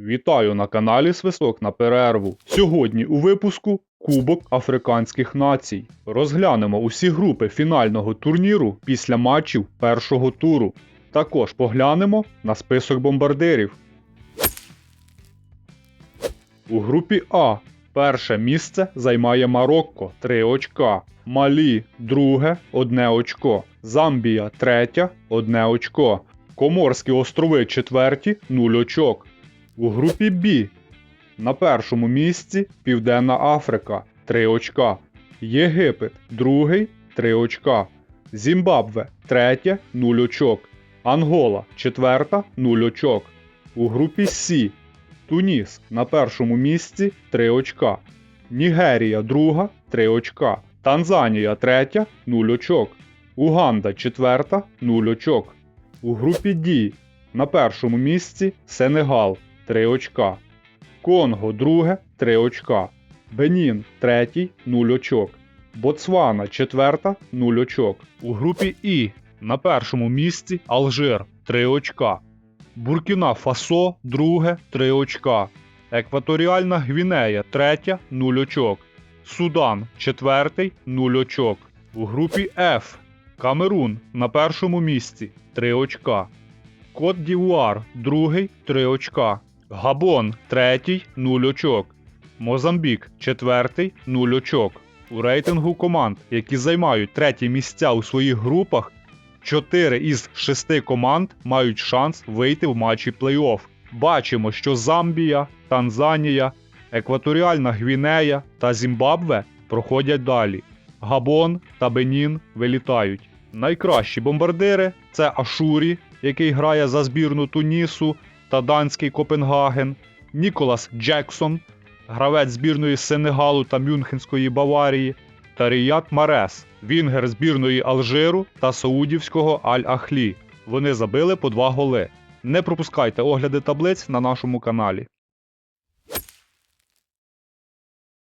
Вітаю на каналі Свисток на перерву. Сьогодні у випуску Кубок Африканських націй. Розглянемо усі групи фінального турніру після матчів першого туру. Також поглянемо на список бомбардирів. У групі А перше місце займає Марокко 3 очка, Малі друге 1 очко, Замбія третя 1 очко, Коморські острови четверті 0 очок. У групі Б. На першому місці Південна Африка 3 очка, Єгипет другий 3 очка, Зімбабве третє 0 очок, Ангола четверта 0 очок. У групі С. Туніс на першому місці 3 очка, Нігерія друга 3 очка, Танзанія третя 0 очок, Уганда четверта 0 очок. У групі Д. На першому місці Сенегал 3 очка, Конго друге 3 очка, Бенін третій 0 очок, Боцвана четверта 0 очок. У групі І на першому місці Алжир 3 очка, Буркіна Фасо друге 3 очка, Екваторіальна Гвінея третя 0 очок, Судан четвертий 0 очок. У групі F Камерун на першому місці 3 очка. Кот Дівуар другий 3 очка. Габон третій 0 очок. Мозамбік четвертий 0 очок. У рейтингу команд, які займають треті місця у своїх групах, 4 із 6 команд мають шанс вийти в матчі плей-офф. Бачимо, що Замбія, Танзанія, Екваторіальна Гвінея та Зімбабве проходять далі. Габон та Бенін вилітають. Найкращі бомбардири це Ашурі, який грає за збірну Тунісу та данський Копенгаген, Ніколас Джексон, гравець збірної Сенегалу та Мюнхенської Баварії, та Ріят Марес, вінгер збірної Алжиру та Саудівського Аль-Ахлі. Вони забили по два голи. Не пропускайте огляди таблиць на нашому каналі.